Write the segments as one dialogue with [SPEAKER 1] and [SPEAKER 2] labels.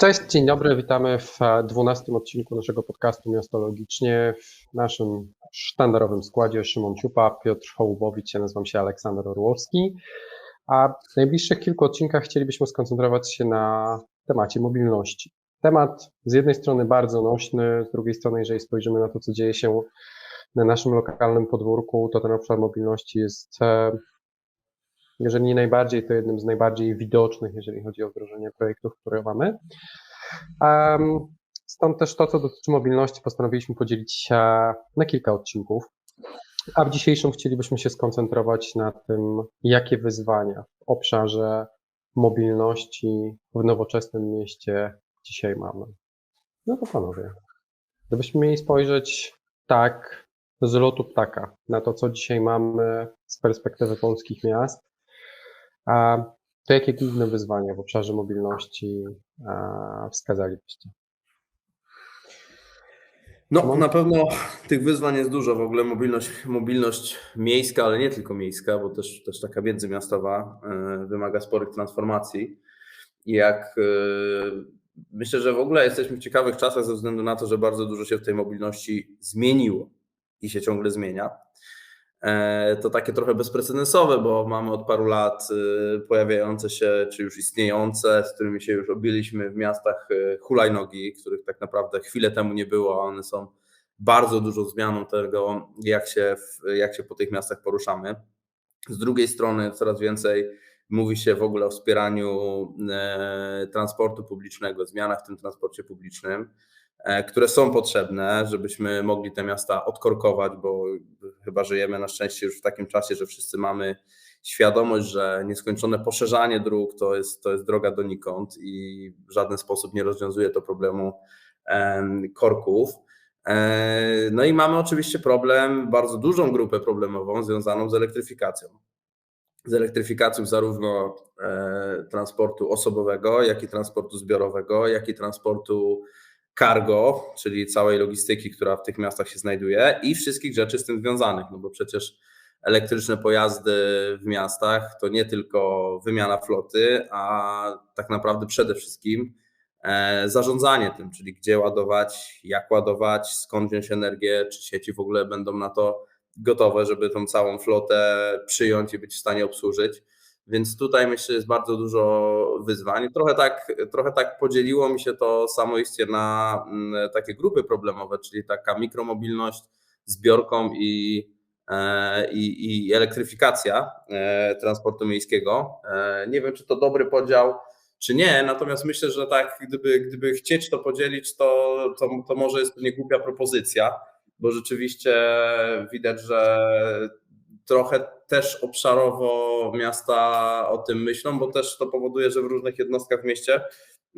[SPEAKER 1] Cześć, dzień dobry, witamy w dwunastym odcinku naszego podcastu Miastologicznie. W naszym sztandarowym składzie Szymon Ciupa, Piotr Hołubowicz, ja nazywam się Aleksander Orłowski. A w najbliższych kilku odcinkach chcielibyśmy skoncentrować się na temacie mobilności. Temat z jednej strony bardzo nośny, z drugiej strony, jeżeli spojrzymy na to, co dzieje się na naszym lokalnym podwórku, to ten obszar mobilności jest, e, jeżeli nie najbardziej, to jednym z najbardziej widocznych, jeżeli chodzi o wdrożenie projektów, które mamy. Stąd też to, co dotyczy mobilności, postanowiliśmy podzielić się na kilka odcinków. A w dzisiejszym chcielibyśmy się skoncentrować na tym, jakie wyzwania w obszarze mobilności w nowoczesnym mieście dzisiaj mamy. No to panowie, gdybyśmy mieli spojrzeć tak z lotu ptaka na to, co dzisiaj mamy z perspektywy polskich miast, to jakie główne wyzwania w obszarze mobilności wskazalibyście?
[SPEAKER 2] No, na pewno tych wyzwań jest dużo. W ogóle mobilność, mobilność miejska, ale nie tylko miejska, bo też, też taka międzymiastowa e, wymaga sporych transformacji. Jak e, myślę, że w ogóle jesteśmy w ciekawych czasach ze względu na to, że bardzo dużo się w tej mobilności zmieniło i się ciągle zmienia. E, to takie trochę bezprecedensowe, bo mamy od paru lat e, pojawiające się, czy już istniejące, z którymi się już obiliśmy w miastach e, hulajnogi, których tak naprawdę chwilę temu nie było, a one są bardzo dużą zmianą tego, jak się, jak się po tych miastach poruszamy. Z drugiej strony coraz więcej mówi się w ogóle o wspieraniu transportu publicznego, zmianach w tym transporcie publicznym. E, które są potrzebne, żebyśmy mogli te miasta odkorkować, bo chyba żyjemy na szczęście już w takim czasie, że wszyscy mamy świadomość, że nieskończone poszerzanie dróg to jest, to jest droga donikąd i w żaden sposób nie rozwiązuje to problemu korków. E, no i mamy oczywiście problem, bardzo dużą grupę problemową związaną z elektryfikacją. Z elektryfikacją zarówno e, transportu osobowego, jak i transportu zbiorowego, jak i transportu cargo, czyli całej logistyki, która w tych miastach się znajduje i wszystkich rzeczy z tym związanych, no bo przecież elektryczne pojazdy w miastach to nie tylko wymiana floty, a tak naprawdę przede wszystkim e, zarządzanie tym, czyli gdzie ładować, jak ładować, skąd wziąć energię, czy sieci w ogóle będą na to gotowe, żeby tą całą flotę przyjąć i być w stanie obsłużyć. Więc tutaj myślę, że jest bardzo dużo wyzwań. Trochę tak, trochę tak podzieliło mi się to samoistnie na mm, takie grupy problemowe, czyli taka mikromobilność, zbiorką i, e, i, i elektryfikacja e, transportu miejskiego. E, nie wiem, czy to dobry podział, czy nie, natomiast myślę, że tak, gdyby, gdyby chcieć to podzielić, to, to, to może jest to nie głupia propozycja, bo rzeczywiście widać, że trochę też obszarowo miasta o tym myślą, bo też to powoduje, że w różnych jednostkach w mieście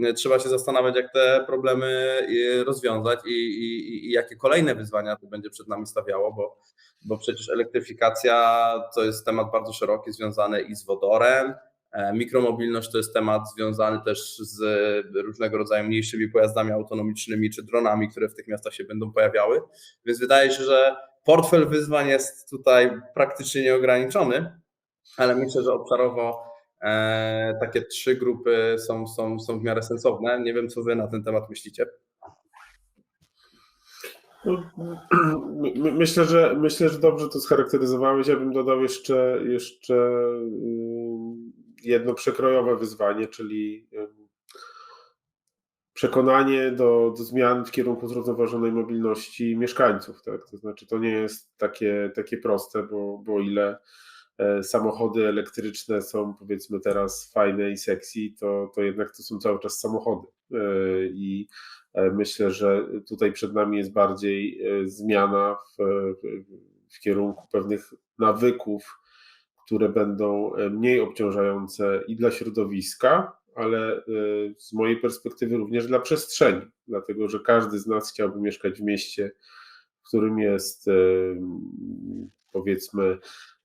[SPEAKER 2] e, trzeba się zastanawiać, jak te problemy e, rozwiązać i, i, i jakie kolejne wyzwania to będzie przed nami stawiało, bo, bo przecież elektryfikacja to jest temat bardzo szeroki, związany i z wodorem. E, mikromobilność to jest temat związany też z różnego rodzaju mniejszymi pojazdami autonomicznymi czy dronami, które w tych miastach się będą pojawiały. Więc wydaje się, że portfel wyzwań jest tutaj praktycznie nieograniczony, ale myślę, że obszarowo e, takie trzy grupy są, są, są w miarę sensowne. Nie wiem, co wy na ten temat myślicie.
[SPEAKER 3] Myślę, że myślę, że dobrze to scharakteryzowałeś. Ja bym dodał jeszcze, jeszcze jedno przekrojowe wyzwanie, czyli przekonanie do, do zmian w kierunku zrównoważonej mobilności mieszkańców. Tak? To znaczy, to nie jest takie, takie proste, bo, bo ile e, samochody elektryczne są powiedzmy teraz fajne i sexy, to, to jednak to są cały czas samochody. E, I e, myślę, że tutaj przed nami jest bardziej zmiana w, w kierunku pewnych nawyków, które będą mniej obciążające i dla środowiska, ale y, z mojej perspektywy również dla przestrzeni, dlatego że każdy z nas chciałby mieszkać w mieście, w którym jest y, powiedzmy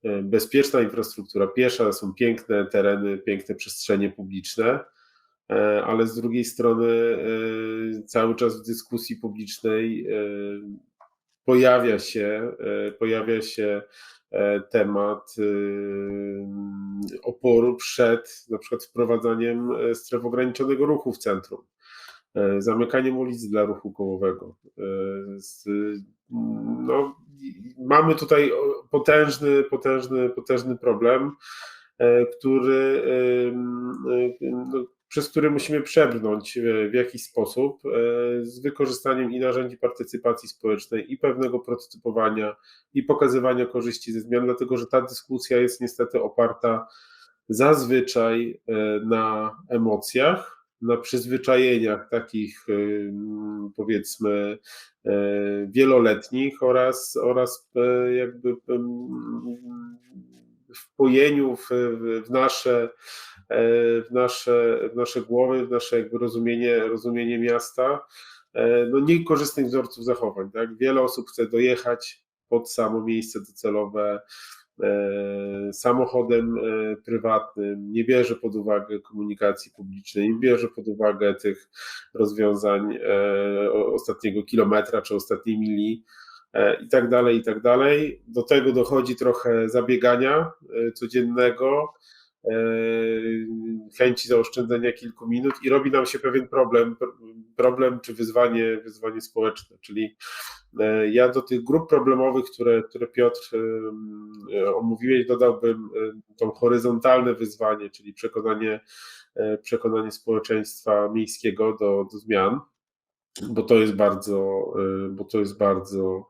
[SPEAKER 3] y, bezpieczna infrastruktura. Piesza, są piękne tereny, piękne przestrzenie publiczne, ale z drugiej strony cały czas w dyskusji publicznej pojawia się, pojawia się E, temat y, oporu przed na przykład wprowadzaniem e, stref ograniczonego ruchu w centrum. e, zamykaniem ulic dla ruchu kołowego. E, no, mamy tutaj potężny, potężny, potężny problem, e, który, no, przez który musimy przebrnąć w jakiś sposób z wykorzystaniem i narzędzi partycypacji społecznej, i pewnego prototypowania, i pokazywania korzyści ze zmian, dlatego że ta dyskusja jest niestety oparta zazwyczaj na emocjach, na przyzwyczajeniach takich powiedzmy wieloletnich oraz, oraz jakby wpojeniu w, w nasze w nasze, w nasze głowy, w nasze jakby rozumienie, rozumienie miasta, no niekorzystnych wzorców zachowań. Tak? Wiele osób chce dojechać pod samo miejsce docelowe, E, samochodem e, prywatnym, nie bierze pod uwagę komunikacji publicznej, nie bierze pod uwagę tych rozwiązań e, ostatniego kilometra czy ostatniej mili i tak dalej, i tak dalej. Do tego dochodzi trochę zabiegania codziennego, chęci zaoszczędzenia kilku minut i robi nam się pewien problem, problem czy wyzwanie, wyzwanie społeczne, czyli E, ja do tych grup problemowych, które, które Piotr e, e, omówiłeś, dodałbym to horyzontalne wyzwanie, czyli przekonanie, przekonanie społeczeństwa miejskiego do, do zmian, bo to jest bardzo, bo to jest bardzo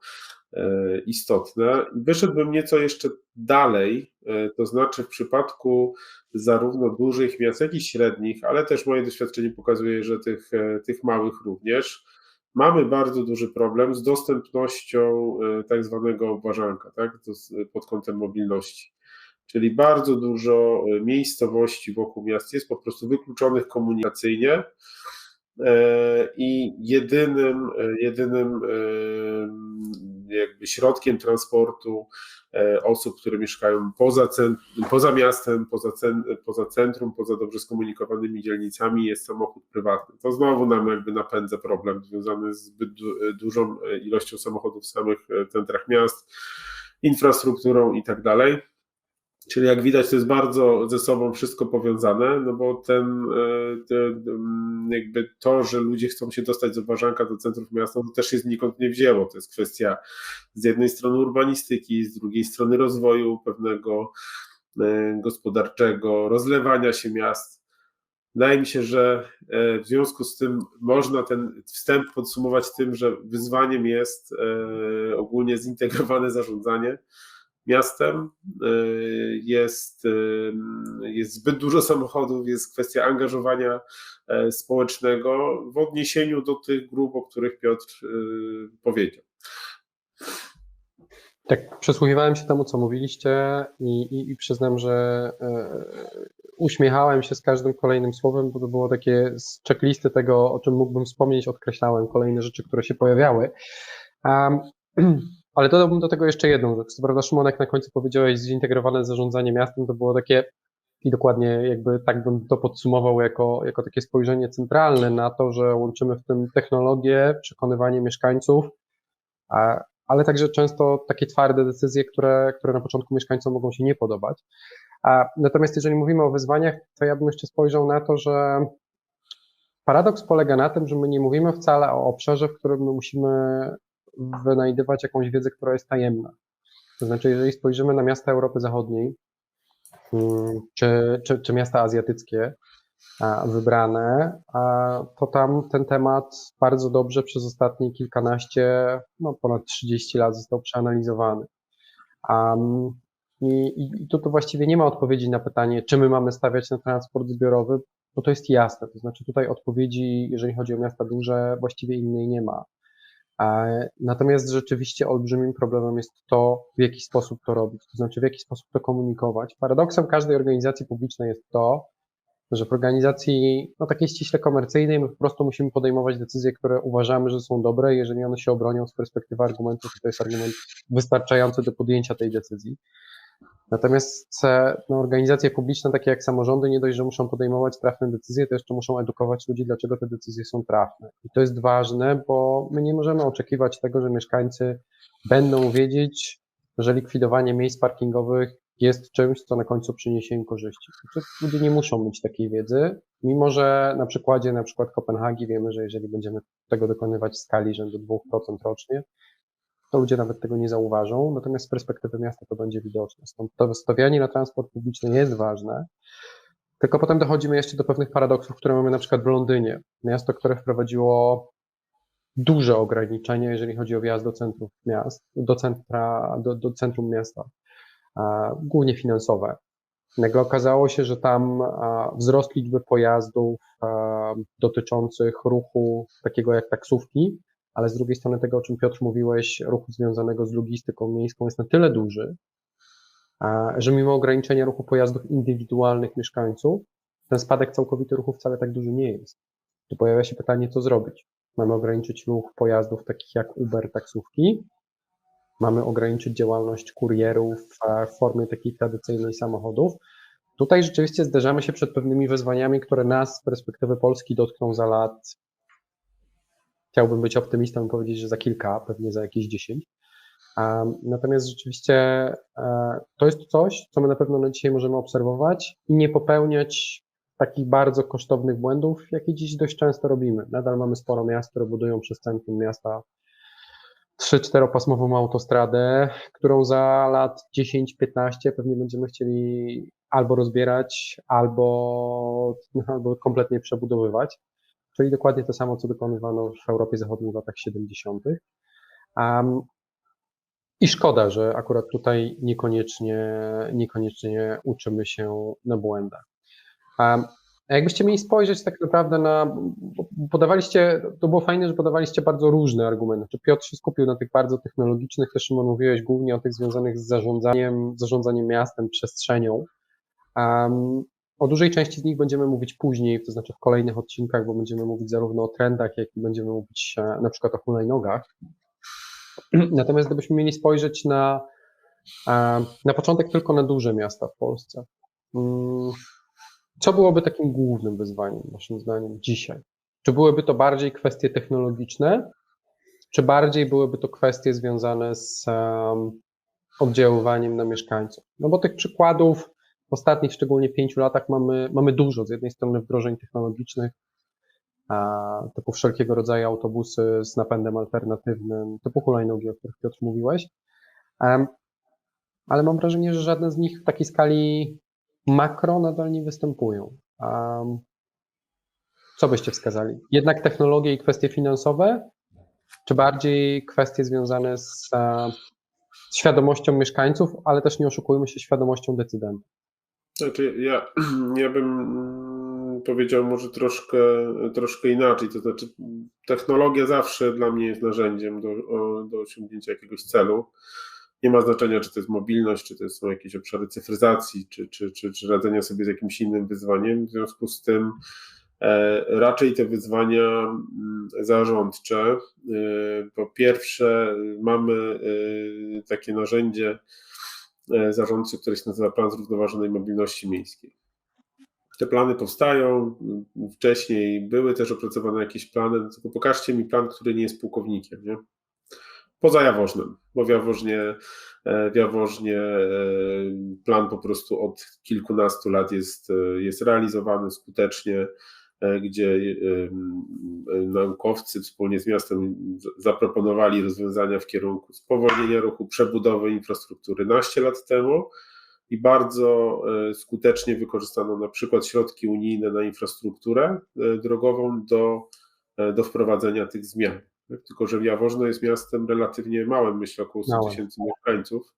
[SPEAKER 3] istotne. Wyszedłbym nieco jeszcze dalej, to znaczy w przypadku zarówno dużych miast, jak i średnich, ale też moje doświadczenie pokazuje, że tych, tych małych również mamy bardzo duży problem z dostępnością e, tak zwanego obważanka, tak, pod kątem mobilności. Czyli bardzo dużo e, miejscowości wokół miast jest po prostu wykluczonych komunikacyjnie e, i jedynym, jedynym jakby środkiem transportu e, osób, które mieszkają poza, poza miastem, poza, poza centrum, poza dobrze skomunikowanymi dzielnicami jest samochód prywatny. To znowu nam jakby napędza problem związany z zbyt dużą e, ilością samochodów w samych e, centrach miast, infrastrukturą i tak dalej. Czyli jak widać, to jest bardzo ze sobą wszystko powiązane, no bo ten, e, ten, jakby to, że ludzie chcą się dostać z Obarzanka do centrów miasta, to też się znikąd nie wzięło. To jest kwestia z jednej strony urbanistyki, z drugiej strony rozwoju pewnego e, gospodarczego, rozlewania się miast. Wydaje mi się, że e, w związku z tym można ten wstęp podsumować tym, że wyzwaniem jest ogólnie zintegrowane zarządzanie miastem. Y, jest, y, jest zbyt dużo samochodów, jest kwestia angażowania e, społecznego w odniesieniu do tych grup, o których Piotr y, powiedział.
[SPEAKER 1] Tak, przesłuchiwałem się temu, co mówiliście i, i, i przyznam, że e, uśmiechałem się z każdym kolejnym słowem, bo to było takie z checklisty tego, o czym mógłbym wspomnieć, odkreślałem kolejne rzeczy, które się pojawiały. Um, Ale dodałbym do tego jeszcze jedną rzecz. Co prawda, Szymonek, na końcu powiedziałeś zintegrowane zarządzanie miastem, to było takie i dokładnie jakby tak bym to podsumował jako, jako takie spojrzenie centralne na to, że łączymy w tym technologię, przekonywanie mieszkańców, a, ale także często takie twarde decyzje, które, które na początku mieszkańcom mogą się nie podobać. A, natomiast jeżeli mówimy o wyzwaniach, to ja bym jeszcze spojrzał na to, że paradoks polega na tym, że my nie mówimy wcale o obszarze, w którym my musimy wynajdywać jakąś wiedzę, która jest tajemna. To znaczy, jeżeli spojrzymy na miasta Europy Zachodniej, mm, czy, czy, czy miasta azjatyckie wybrane, to tam ten temat bardzo dobrze przez ostatnie kilkanaście, no ponad 30 lat został przeanalizowany. I, I tu to właściwie nie ma odpowiedzi na pytanie, czy my mamy stawiać na transport zbiorowy, bo to jest jasne. To znaczy tutaj odpowiedzi, jeżeli chodzi o miasta duże, właściwie innej nie ma. Natomiast rzeczywiście olbrzymim problemem jest to, w jaki sposób to robić, to znaczy w jaki sposób to komunikować. Paradoksem każdej organizacji publicznej jest to, że w organizacji no, takiej ściśle komercyjnej my po prostu musimy podejmować decyzje, które uważamy, że są dobre, jeżeli one się obronią z perspektywy argumentów, to jest argument wystarczający do podjęcia tej decyzji. Natomiast no, organizacje publiczne, takie jak samorządy, nie dość, że muszą podejmować trafne decyzje, to jeszcze muszą edukować ludzi, dlaczego te decyzje są trafne. I to jest ważne, bo my nie możemy oczekiwać tego, że mieszkańcy będą wiedzieć, że likwidowanie miejsc parkingowych jest czymś, co na końcu przyniesie im korzyści. Ludzie nie muszą mieć takiej wiedzy, mimo że na przykładzie na przykład Kopenhagi wiemy, że jeżeli będziemy tego dokonywać w skali rzędu 2% rocznie, to ludzie nawet tego nie zauważą, natomiast z perspektywy miasta to będzie widoczne. Stąd to stawianie na transport publiczny jest ważne, tylko potem dochodzimy jeszcze do pewnych paradoksów, które mamy na przykład w Londynie. Miasto, które wprowadziło duże ograniczenia, jeżeli chodzi o wjazd do centrów miast, do, centra, do, do centrum miasta, głównie finansowe. Nagle okazało się, że tam wzrost liczby pojazdów dotyczących ruchu takiego jak taksówki, ale z drugiej strony tego, o czym Piotr mówiłeś, ruchu związanego z logistyką miejską jest na tyle duży, że mimo ograniczenia ruchu pojazdów indywidualnych mieszkańców, ten spadek całkowity ruchu wcale tak duży nie jest. Tu pojawia się pytanie, co zrobić. Mamy ograniczyć ruch pojazdów takich jak Uber, taksówki, mamy ograniczyć działalność kurierów w formie takiej tradycyjnej samochodów. Tutaj rzeczywiście zderzamy się przed pewnymi wyzwaniami, które nas z perspektywy Polski dotkną za lat. Chciałbym być optymistą i powiedzieć, że za kilka, pewnie za jakieś dziesięć. Natomiast rzeczywiście e, to jest coś, co my na pewno na dzisiaj możemy obserwować i nie popełniać takich bardzo kosztownych błędów, jakie dziś dość często robimy. Nadal mamy sporo miast, które budują przez centrum miasta 3-4-pasmową autostradę, którą za lat 10-15 pewnie będziemy chcieli albo rozbierać, albo, albo kompletnie przebudowywać. Czyli dokładnie to samo, co dokonywano w Europie Zachodniej w latach 70. Um, I szkoda, że akurat tutaj niekoniecznie, niekoniecznie uczymy się na błędach. A jakbyście mieli spojrzeć tak naprawdę na, podawaliście, to było fajne, że podawaliście bardzo różne argumenty. Piotr się skupił na tych bardzo technologicznych, też Szymon mówiłeś głównie o tych związanych z zarządzaniem, zarządzaniem miastem, przestrzenią. Um, o dużej części z nich będziemy mówić później, to znaczy w kolejnych odcinkach, bo będziemy mówić zarówno o trendach, jak i będziemy mówić e, na przykład o hulajnogach. Natomiast gdybyśmy mieli spojrzeć na, e, na początek tylko na duże miasta w Polsce, mm, co byłoby takim głównym wyzwaniem, Waszym zdaniem, dzisiaj? Czy byłyby to bardziej kwestie technologiczne, czy bardziej byłyby to kwestie związane z oddziaływaniem na mieszkańców? No bo tych przykładów w ostatnich szczególnie pięciu latach mamy, mamy dużo. Z jednej strony wdrożeń technologicznych, typu wszelkiego rodzaju autobusy z napędem alternatywnym, typu hulajnogi, o których Piotr mówiłeś. Ale mam wrażenie, że żaden z nich w takiej skali makro nadal nie występują. Co byście wskazali? Jednak technologie i kwestie finansowe, czy bardziej kwestie związane z, z świadomością mieszkańców, ale też nie oszukujmy się świadomością decydentów?
[SPEAKER 3] Znaczy, ja, ja bym powiedział może troszkę, troszkę inaczej. To znaczy, technologia zawsze dla mnie jest narzędziem do, do osiągnięcia jakiegoś celu. Nie ma znaczenia, czy to jest mobilność, czy to są jakieś obszary cyfryzacji, czy, czy, czy, czy radzenia sobie z jakimś innym wyzwaniem. W związku z tym e, raczej te wyzwania mm, zarządcze. Po pierwsze, mamy e, takie narzędzie zarządcze, które się nazywa Plan Zrównoważonej Mobilności Miejskiej. Te plany powstają, wcześniej były też opracowane jakieś plany, tylko pokażcie mi plan, który nie jest pułkownikiem. Nie? Poza Jaworznem, bo w Jaworznie, e, w Jaworznie e, plan po prostu od kilkunastu lat jest, e, jest realizowany skutecznie, gdzie naukowcy wspólnie z miastem zaproponowali rozwiązania w kierunku spowolnienia ruchu, przebudowy infrastruktury naście lat temu i bardzo skutecznie wykorzystano na przykład środki unijne na infrastrukturę drogową do, do wprowadzenia tych zmian. Tylko, że Jaworzno jest miastem relatywnie małym, myślę około 100 tysięcy mieszkańców,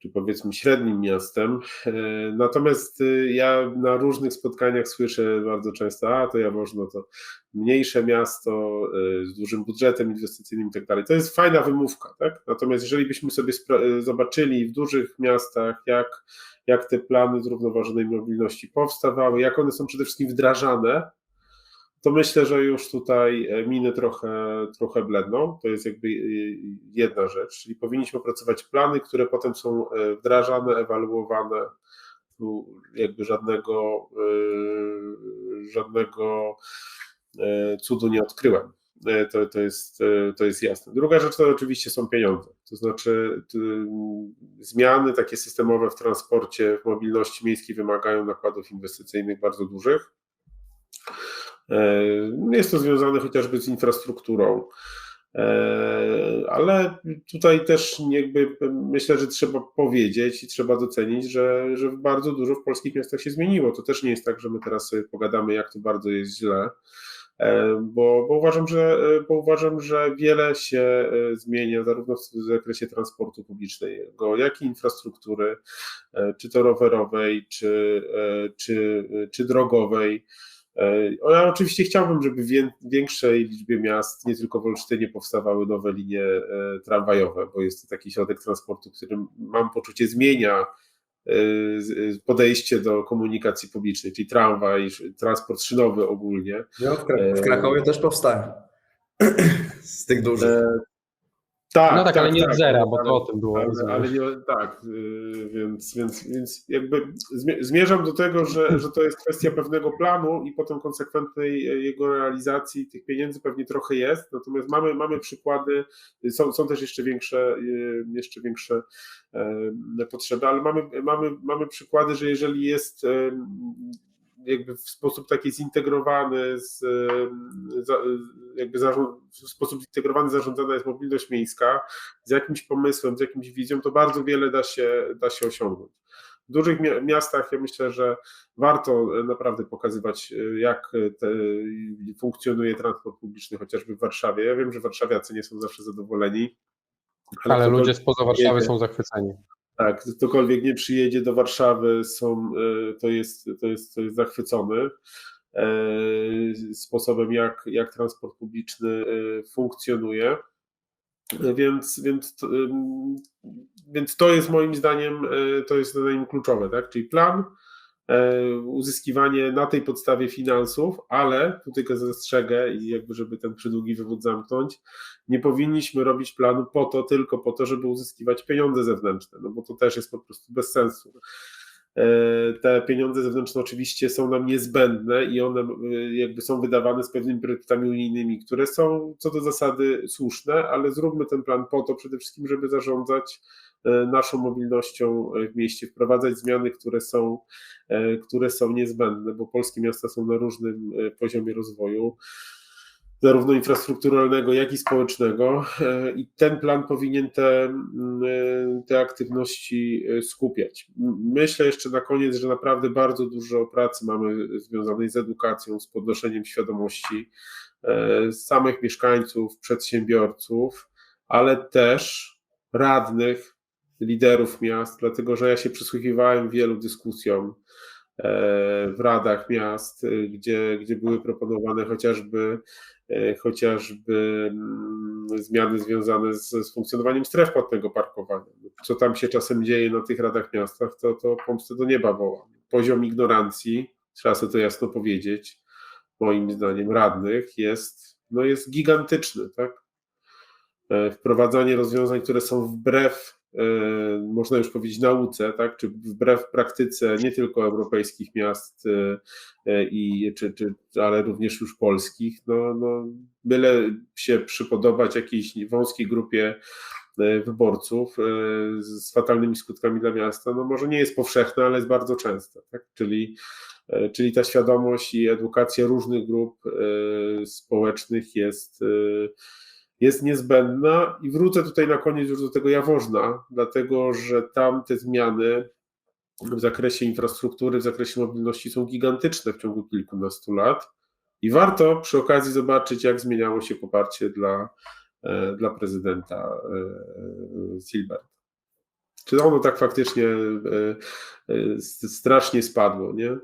[SPEAKER 3] czy powiedzmy średnim miastem. E, natomiast y, ja na różnych spotkaniach słyszę bardzo często, a to Jaworzno to mniejsze miasto y, z dużym budżetem inwestycyjnym i tak dalej. To jest fajna wymówka, tak? Natomiast jeżeli byśmy sobie zobaczyli w dużych miastach, jak, jak te plany zrównoważonej mobilności powstawały, jak one są przede wszystkim wdrażane, to myślę, że już tutaj e, miny trochę, trochę bledną. To jest jakby e, jedna rzecz, czyli powinniśmy opracować plany, które potem są e, wdrażane, ewaluowane. Tu jakby żadnego, żadnego cudu nie odkryłem. to, to, jest, to jest jasne. Druga rzecz to oczywiście są pieniądze, to znaczy zmiany takie systemowe w transporcie, w mobilności miejskiej wymagają nakładów inwestycyjnych bardzo dużych. E, Jest to związane chociażby z infrastrukturą, E, ale tutaj też jakby myślę, że trzeba powiedzieć i trzeba docenić, że, że bardzo dużo w polskich miastach się zmieniło. To też nie jest tak, że my teraz sobie pogadamy, jak to bardzo jest źle, e, bo, bo, uważam, że, bo uważam, że wiele się zmienia zarówno w zakresie transportu publicznego, jak i infrastruktury, czy to rowerowej, czy, czy, czy drogowej. Ja oczywiście chciałbym, żeby w większej liczbie miast, nie tylko w Olsztynie, powstawały nowe linie tramwajowe, bo jest to taki środek transportu, który mam poczucie zmienia podejście do komunikacji publicznej, czyli tramwaj, transport szynowy ogólnie.
[SPEAKER 2] No, w, Krak- w Krakowie też powstają. Z tych dużych.
[SPEAKER 3] Tak,
[SPEAKER 1] no tak, ale nie
[SPEAKER 3] tak,
[SPEAKER 1] od zera,
[SPEAKER 3] tak,
[SPEAKER 1] bo to o tym było.
[SPEAKER 3] Ale, ale nie, tak, yy, więc, więc, więc jakby zmierzam do tego, że, że to jest kwestia pewnego planu i potem konsekwentnej jego realizacji. Tych pieniędzy pewnie trochę jest, natomiast mamy, mamy przykłady, są, są też jeszcze większe, yy, jeszcze większe yy, potrzeby, ale mamy, mamy, mamy przykłady, że jeżeli jest jakby w sposób taki zintegrowany, z, jakby w sposób zintegrowany zarządzana jest mobilność miejska, z jakimś pomysłem, z jakimś wizją, to bardzo wiele da się, da się osiągnąć. W dużych miastach ja myślę, że warto naprawdę pokazywać, jak te, funkcjonuje transport publiczny, chociażby w Warszawie. Ja wiem, że warszawiacy nie są zawsze zadowoleni.
[SPEAKER 1] Ale, ale ludzie spoza Warszawy są zachwyceni.
[SPEAKER 3] Tak, ktokolwiek nie przyjedzie do Warszawy, są, to, jest, to, jest, to jest zachwycony sposobem, jak, jak transport publiczny funkcjonuje. Więc, więc, więc to jest moim zdaniem, to jest zdaniem kluczowe, tak? Czyli plan, uzyskiwanie na tej podstawie finansów, ale tu tylko zastrzegę i jakby żeby ten przydługi wywód zamknąć, nie powinniśmy robić planu po to, tylko po to, żeby uzyskiwać pieniądze zewnętrzne, no bo to też jest po prostu bez sensu. Te pieniądze zewnętrzne oczywiście są nam niezbędne i one jakby są wydawane z pewnymi priorytetami unijnymi, które są co do zasady słuszne, ale zróbmy ten plan po to przede wszystkim, żeby zarządzać naszą mobilnością w mieście, wprowadzać zmiany, które są, które są niezbędne, bo polskie miasta są na różnym poziomie rozwoju, zarówno infrastrukturalnego, jak i społecznego, i ten plan powinien te, te aktywności skupiać. Myślę jeszcze na koniec, że naprawdę bardzo dużo pracy mamy związanej z edukacją, z podnoszeniem świadomości samych mieszkańców, przedsiębiorców, ale też radnych, liderów miast, dlatego że ja się przysłuchiwałem wielu dyskusjom w radach miast, gdzie, gdzie były proponowane chociażby, chociażby zmiany związane z, z funkcjonowaniem stref płatnego parkowania. Co tam się czasem dzieje na tych radach miastach, to, to pomstę do nieba woła. Poziom ignorancji, trzeba sobie to jasno powiedzieć, moim zdaniem radnych jest, no jest gigantyczny, tak? Wprowadzanie rozwiązań, które są wbrew można już powiedzieć nauce, tak, czy wbrew praktyce nie tylko europejskich miast, i, czy, czy, ale również już polskich, no, no, byle się przypodobać jakiejś wąskiej grupie wyborców z fatalnymi skutkami dla miasta, no może nie jest powszechna, ale jest bardzo częsta, tak, czyli Czyli ta świadomość i edukacja różnych grup społecznych jest, jest niezbędna. I wrócę tutaj na koniec już do tego Jaworzna, dlatego że tam te zmiany w zakresie infrastruktury, w zakresie mobilności są gigantyczne w ciągu kilkunastu lat. I warto przy okazji zobaczyć, jak zmieniało się poparcie dla, dla prezydenta Silberta. Czy ono tak faktycznie strasznie spadło, nie?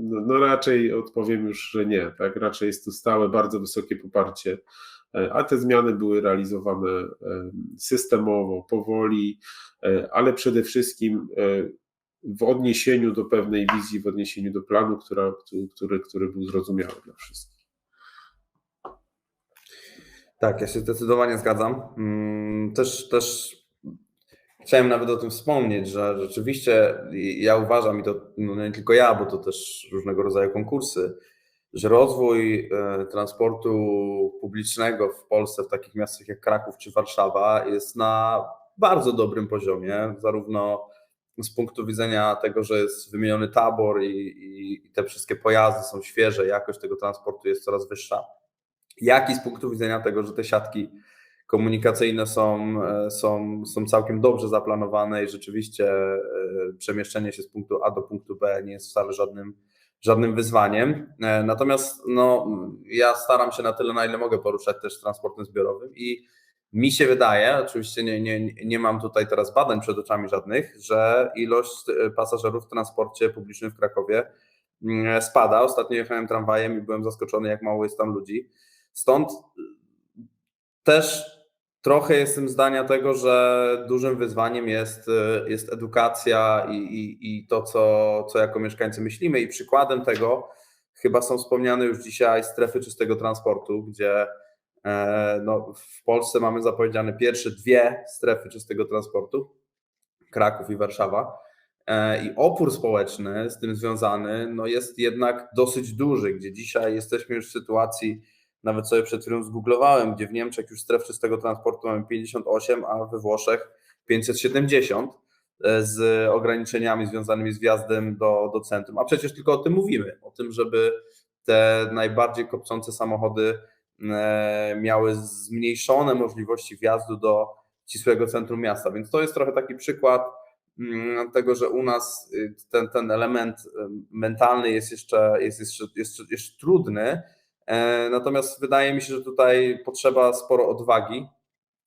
[SPEAKER 3] No raczej odpowiem już, że nie, tak? Raczej jest to stałe, bardzo wysokie poparcie a te zmiany były realizowane systemowo, powoli, ale przede wszystkim w odniesieniu do pewnej wizji, w odniesieniu do planu, która, który, który był zrozumiały dla wszystkich.
[SPEAKER 2] Tak, ja się zdecydowanie zgadzam. Też, też chciałem nawet o tym wspomnieć, że rzeczywiście ja uważam, i to no nie tylko ja, bo to też różnego rodzaju konkursy, że rozwój e, transportu publicznego w Polsce, w takich miastach jak Kraków czy Warszawa, jest na bardzo dobrym poziomie, zarówno z punktu widzenia tego, że jest wymieniony tabor i, i, i te wszystkie pojazdy są świeże, jakość tego transportu jest coraz wyższa, jak i z punktu widzenia tego, że te siatki komunikacyjne są, e, są, są całkiem dobrze zaplanowane i rzeczywiście e, przemieszczenie się z punktu A do punktu B nie jest wcale żadnym, żadnym wyzwaniem. E, natomiast no, ja staram się na tyle, na ile mogę poruszać też transportem zbiorowym i mi się wydaje, oczywiście nie, nie, nie mam tutaj teraz badań przed oczami żadnych, że ilość pasażerów w transporcie publicznym w Krakowie mm, spada. Ostatnio jechałem tramwajem i byłem zaskoczony, jak mało jest tam ludzi. Stąd też trochę jestem zdania tego, że dużym wyzwaniem jest, jest edukacja i, i, i to, co, co jako mieszkańcy myślimy. I przykładem tego chyba są wspomniane już dzisiaj strefy czystego transportu, gdzie e, no, w Polsce mamy zapowiedziane pierwsze dwie strefy czystego transportu Kraków i Warszawa. E, I opór społeczny z tym związany no jest jednak dosyć duży, gdzie dzisiaj jesteśmy już w sytuacji, nawet sobie przed chwilą zgooglowałem, gdzie w Niemczech już stref czystego transportu mamy 58, a we Włoszech 570 e, z ograniczeniami związanymi z wjazdem do, do centrum. A przecież tylko o tym mówimy, o tym, żeby te najbardziej kopcące samochody e, miały zmniejszone możliwości wjazdu do ścisłego centrum miasta. Więc to jest trochę taki przykład mm, tego, że u nas y, ten, ten element y, mentalny jest jeszcze, jest jeszcze, jeszcze, jeszcze trudny, natomiast wydaje mi się, że tutaj potrzeba sporo odwagi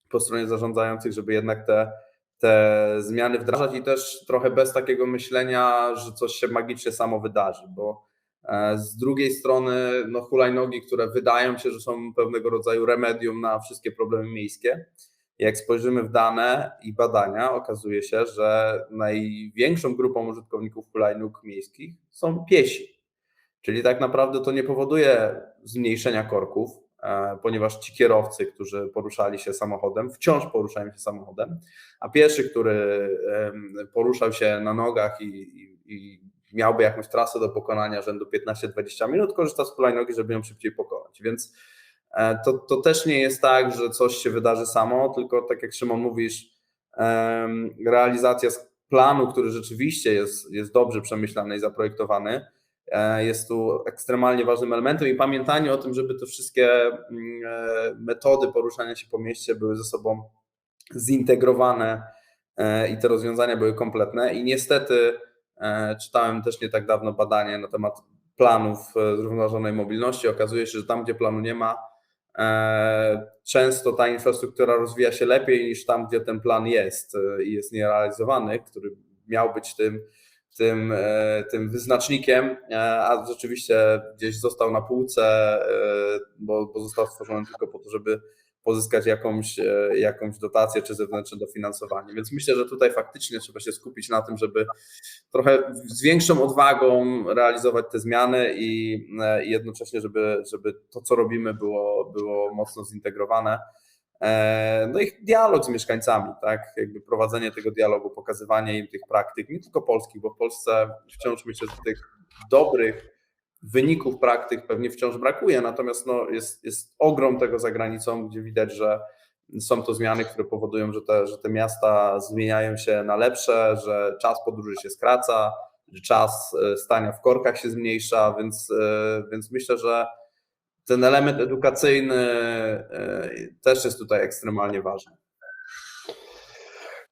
[SPEAKER 2] po stronie zarządzających, żeby jednak te, te zmiany wdrażać i też trochę bez takiego myślenia, że coś się magicznie samo wydarzy, bo e, z drugiej strony no, hulajnogi, które wydają się, że są pewnego rodzaju remedium na wszystkie problemy miejskie, jak spojrzymy w dane i badania, okazuje się, że największą grupą użytkowników hulajnóg miejskich są piesi. Czyli tak naprawdę to nie powoduje zmniejszenia korków, e, ponieważ ci kierowcy, którzy poruszali się samochodem, wciąż poruszają się samochodem, a pieszy, który poruszał się na nogach i, i, i miałby jakąś trasę do pokonania rzędu 15-20 minut, korzysta z hulajnogi, żeby ją szybciej pokonać. Więc e, to, to też nie jest tak, że coś się wydarzy samo, tylko tak jak Szymon mówisz, realizacja planu, który rzeczywiście jest, jest dobrze przemyślany i zaprojektowany, jest tu ekstremalnie ważnym elementem i pamiętanie o tym, żeby te wszystkie mm, e, metody poruszania się po mieście były ze sobą zintegrowane e, i te rozwiązania były kompletne. I niestety czytałem też nie tak dawno badanie na temat planów zrównoważonej mobilności. Okazuje się, że tam, gdzie planu nie ma, często ta infrastruktura rozwija się lepiej niż tam, gdzie ten plan jest i jest nierealizowany, który miał być tym tym, e, tym wyznacznikiem, e, a rzeczywiście gdzieś został na półce, e, bo, bo został stworzony tylko po to, żeby pozyskać jakąś, jakąś dotację czy zewnętrzne dofinansowanie. Więc myślę, że tutaj faktycznie trzeba się skupić na tym, żeby trochę z większą odwagą realizować te zmiany i, i jednocześnie, żeby, żeby to, co robimy, było, było mocno zintegrowane. E, no i dialog z mieszkańcami, tak? Jakby prowadzenie tego dialogu, pokazywanie im tych praktyk, nie tylko polskich, bo w Polsce wciąż myślę, że tych dobrych wyników praktyk pewnie wciąż brakuje, natomiast no jest, jest ogrom tego za granicą, gdzie widać, że są to zmiany, które powodują, że te, że te miasta zmieniają się na lepsze, że czas podróży się skraca, że czas e, stania w korkach się zmniejsza, więc, e, więc myślę, że ten element edukacyjny e, też jest tutaj ekstremalnie ważny.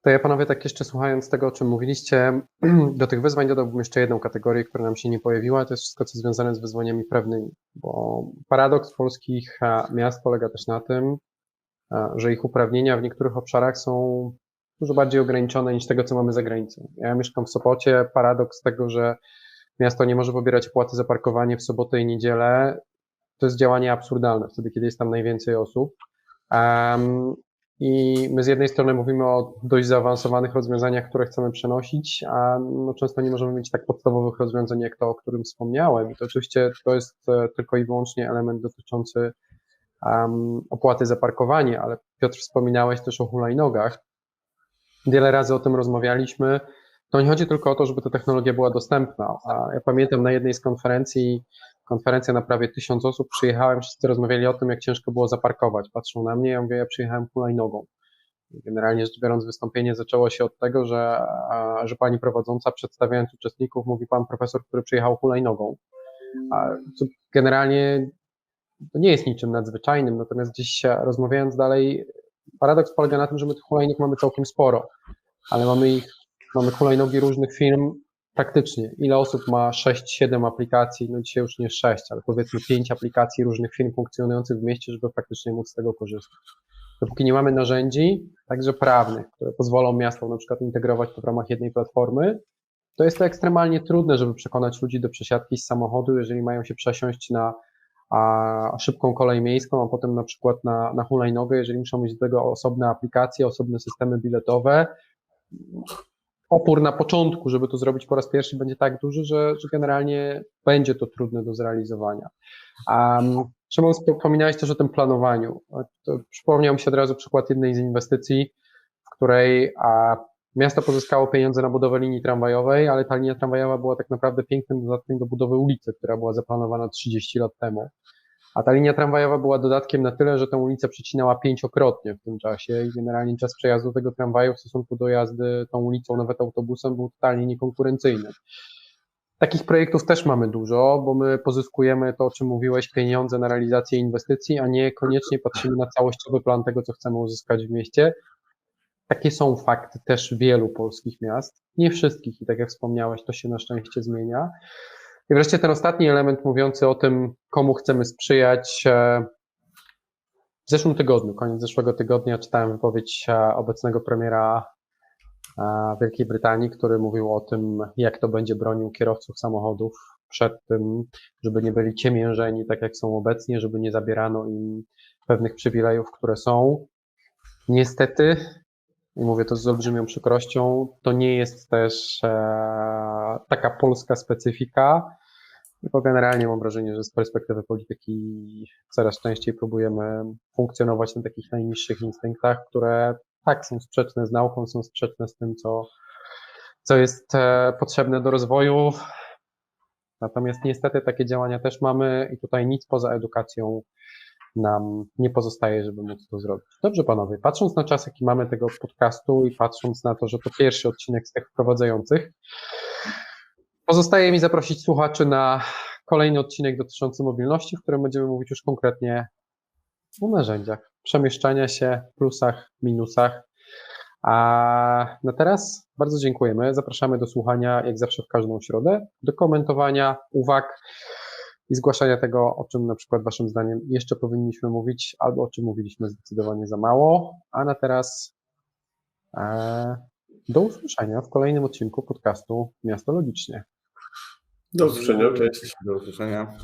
[SPEAKER 1] To ja panowie tak jeszcze słuchając tego, o czym mówiliście, do tych wyzwań dodałbym jeszcze jedną kategorię, która nam się nie pojawiła, to jest wszystko, co związane z wyzwaniami prawnymi, bo paradoks polskich e, miast polega też na tym, e, że ich uprawnienia w niektórych obszarach są dużo bardziej ograniczone niż tego, co mamy za granicą. Ja mieszkam w Sopocie, paradoks tego, że miasto nie może pobierać opłaty za parkowanie w sobotę i niedzielę, to jest działanie absurdalne wtedy, kiedy jest tam najwięcej osób. Um, I my z jednej strony mówimy o dość zaawansowanych rozwiązaniach, które chcemy przenosić, a no często nie możemy mieć tak podstawowych rozwiązań jak to, o którym wspomniałem. I to oczywiście to jest e, tylko i wyłącznie element dotyczący um, opłaty za parkowanie, ale Piotr wspominałeś też o hulajnogach. Wiele razy o tym rozmawialiśmy. To nie chodzi tylko o to, żeby ta technologia była dostępna. Ja pamiętam na jednej z konferencji konferencja na prawie tysiąc osób, przyjechałem, wszyscy rozmawiali o tym, jak ciężko było zaparkować. Patrzą na mnie, ja mówię, ja przyjechałem hulajnogą. Generalnie rzecz biorąc, wystąpienie zaczęło się od tego, że, że pani prowadząca, przedstawiając uczestników, mówi pan profesor, który przyjechał hulajnogą. Generalnie nie jest niczym nadzwyczajnym, natomiast gdzieś rozmawiając dalej, paradoks polega na tym, że my tych hulajnóg mamy całkiem sporo, ale mamy ich, mamy hulajnogi różnych firm praktycznie. Ile osób ma 6-7 aplikacji, no dzisiaj już nie 6, ale powiedzmy 5 aplikacji różnych firm funkcjonujących w mieście, żeby faktycznie móc z tego korzystać. Dopóki nie mamy narzędzi, także prawnych, które pozwolą miastom na przykład integrować to w ramach jednej platformy, to jest to ekstremalnie trudne, żeby przekonać ludzi do przesiadki z samochodu, jeżeli mają się przesiąść na a, szybką kolej miejską, a potem na przykład na, na hulajnogę, jeżeli muszą mieć do tego osobne aplikacje, osobne systemy biletowe. Opór na początku, żeby to zrobić po raz pierwszy, będzie tak duży, że, że generalnie będzie to trudne do zrealizowania. Um, Szymon, wspominałeś też o tym planowaniu. Przypomniał mi się od razu przykład jednej z inwestycji, w której a, miasto pozyskało pieniądze na budowę linii tramwajowej, ale ta linia tramwajowa była tak naprawdę pięknym dodatkiem do budowy ulicy, która była zaplanowana 30 lat temu. A ta linia tramwajowa była dodatkiem na tyle, że tę ulicę przecinała pięciokrotnie w tym czasie i generalnie czas przejazdu tego tramwaju w stosunku do jazdy tą ulicą, nawet autobusem, był totalnie niekonkurencyjny. Takich projektów też mamy dużo, bo my pozyskujemy to, o czym mówiłeś, pieniądze na realizację inwestycji, a nie koniecznie patrzymy na całościowy plan tego, co chcemy uzyskać w mieście. Takie są fakty też wielu polskich miast, nie wszystkich i tak jak wspomniałeś, to się na szczęście zmienia. I wreszcie ten ostatni element mówiący o tym, komu chcemy sprzyjać. e, W zeszłym tygodniu, koniec zeszłego tygodnia, czytałem wypowiedź e, obecnego premiera e, Wielkiej Brytanii, który mówił o tym, jak to będzie bronił kierowców samochodów przed tym, żeby nie byli ciemiężeni tak jak są obecnie, żeby nie zabierano im pewnych przywilejów, które są. Niestety, i mówię to z olbrzymią przykrością, to nie jest też taka polska specyfika, bo generalnie mam wrażenie, że z perspektywy polityki coraz częściej próbujemy funkcjonować na takich najniższych instynktach, które tak są sprzeczne z nauką, są sprzeczne z tym, co, co jest e, potrzebne do rozwoju. Natomiast niestety takie działania też mamy i tutaj nic poza edukacją nam nie pozostaje, żeby móc to zrobić. Dobrze, panowie, patrząc na czas, jaki mamy tego podcastu i patrząc na to, że to pierwszy odcinek z tych wprowadzających, pozostaje mi zaprosić słuchaczy na kolejny odcinek dotyczący mobilności, w którym będziemy mówić już konkretnie o narzędziach przemieszczania się, plusach, minusach. A na teraz bardzo dziękujemy. Zapraszamy do słuchania, jak zawsze w każdą środę, do komentowania, uwag i zgłaszania tego, o czym na przykład Waszym zdaniem jeszcze powinniśmy mówić, albo o czym mówiliśmy zdecydowanie za mało. A na teraz e, do usłyszenia w kolejnym odcinku podcastu Miasto Logicznie.
[SPEAKER 3] Do usłyszenia, cześć.
[SPEAKER 2] Do usłyszenia.